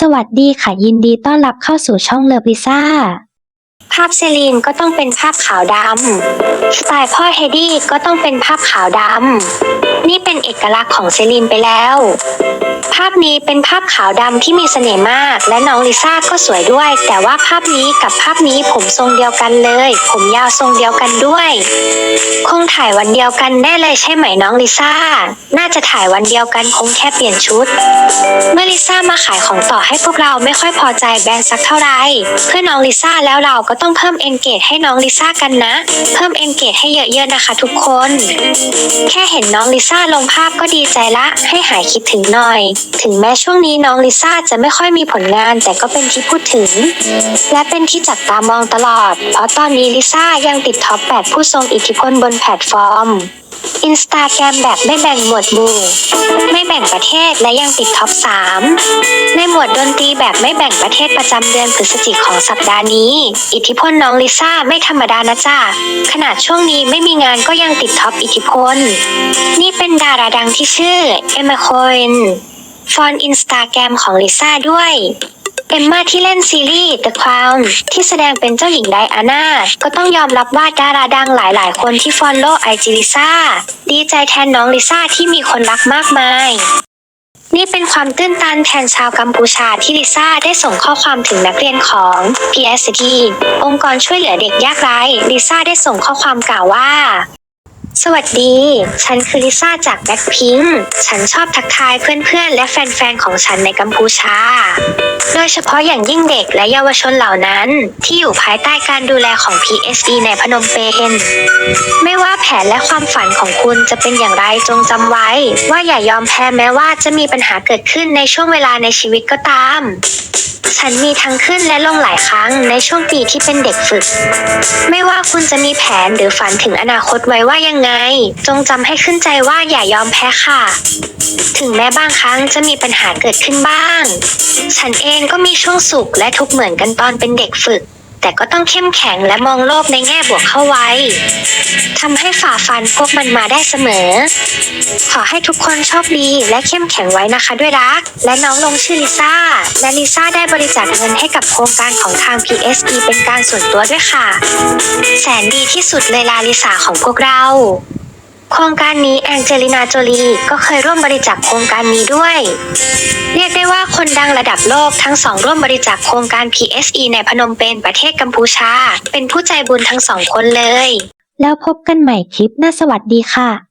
สวัสดีค่ะยินดีต้อนรับเข้าสู่ช่องเลิฟลิซ่า ภาพเซลีนก็ต้องเป็นภาพขาวดำสไตล์พ่อเฮดดี้ก็ต้องเป็นภาพขาวดำนี่เป็นเอกลักษณ์ของเซลีนไปแล้วาพนี้เป็นภาพขาวดำที่มีเสน่ห์มาก และน้องลิซ่าก็สวยด้วย แต่ว่าภาพนี้กับภาพนี้ผมทรงเดียวกันเลย ผมยาวทรงเดียวกันด้วย คงถ่ายวันเดียวกันแน่เลยใช่ไหมน้องลิซ่า น่าจะถ่ายวันเดียวกันคงแค่เปลี่ยนชุด เมื่อลิซ่ามาขายของต่อให้พวกเราไม่ค่อยพอใจแบรนด์สักเท่าไหร่เพื่อน้องลิซ่าแล้วเราก็ต้องเพิ่มเอนเกจให้น้องลิซ่ากันนะ เพิ่มเอนเกจให้เยอะๆนะคะ ทุกคน แค่เห็นน้องลิซ่าลงภาพก็ดีใจละ ให้หายคิดถึงหน่อยถึงแม้ช่วงนี้น้องลิซ่าจะไม่ค่อยมีผลงานแต่ก็เป็นที่พูดถึง และเป็นที่จับตามองตลอด เพราะตอนนี้ลิซ่ายังติดท็อป 8 ผู้ทรงอิทธิพลบนแพลตฟอร์มอินสตาแกรมแบบไม่แบ่งหมวดหมู่ ไม่แบ่งประเทศและยังติดท็อป 3 ในหมวดดนตรีแบบไม่แบ่งประเทศประจำเดือนพฤศจิกของสัปดาห์นี้ อิทธิพลน้องลิซ่าไม่ธรรมดานะจ๊ะขนาดช่วงนี้ไม่มีงานก็ยังติดท็อปอิทธิพล นี่เป็นดาราดังที่ชื่อเอมมาโคน ฟอนอินสตาแกรมของลิซ่าด้วยเอมมาที่เล่นซีรีส์ The Crown ที่แสดงเป็นเจ้าหญิงไดอาน่า ก็ต้องยอมรับว่าดาราดังหลายๆ คนที่ฟอลโล่ไอจีลิซ่า ดีใจแทนน้องลิซ่าที่มีคนรักมากมาย นี่เป็นความตื้นตันแทนชาวกัมพูชาที่ลิซ่าได้ส่งข้อความถึงนักเรียนของ PSD องค์กรช่วยเหลือเด็กยากไร้ลิซ่าได้ส่งข้อความกล่าวว่า สวัสดี ฉันคือลิซ่าจากแบ็คพิงฉันชอบทักทายเพื่อนๆ และแฟนๆ ของฉันในกัมพูชา โดยเฉพาะอย่างยิ่งเด็กและเยาวชนเหล่านั้น ที่อยู่ภายใต้การดูแลของ PSE ในพนมเปญ ไม่ว่าแผนและความฝันของคุณจะเป็นอย่างไรจงจำไว้ ว่าอย่ายอมแพ้แม้ว่าจะมีปัญหาเกิดขึ้นในช่วงเวลาในชีวิตก็ตาม ฉันมีทั้งขึ้นและลงหลายครั้งในช่วงปีที่เป็นเด็กฝึก ไม่ว่าคุณจะมีแผนหรือฝันถึงอนาคตไว้ว่ายังไง จงจำให้ขึ้นใจว่าอย่ายอมแพ้ค่ะ ถึงแม้บางครั้งจะมีปัญหาเกิดขึ้นบ้าง ฉันเองก็มีช่วงสุขและทุกข์เหมือนกันตอนเป็นเด็กฝึก แต่ก็ต้องเข้มแข็งและมองโลกในแง่บวกเข้าไว้ทำให้ฝ่าฟันพวกมันมาได้เสมอ ขอให้ทุกคนโชคดีและเข้มแข็งไว้นะคะด้วยรัก และน้องลงชื่อลิซ่า และลิซ่าได้บริจาคเงินให้กับโครงการของทาง PSE เป็นการส่วนตัวด้วยค่ะ แสนดีที่สุดเลยลาลิซ่าของพวกเรา โครงการนี้แองเจลินาโจลีก็เคยร่วมบริจาคโครงการนี้ด้วย เรียกได้ว่าคนดังระดับโลกทั้งสองร่วมบริจาคโครงการ PSE ในพนมเปญประเทศกัมพูชา เป็นผู้ใจบุญทั้งสองคนเลย แล้วพบกันใหม่คลิปหน้าสวัสดีค่ะ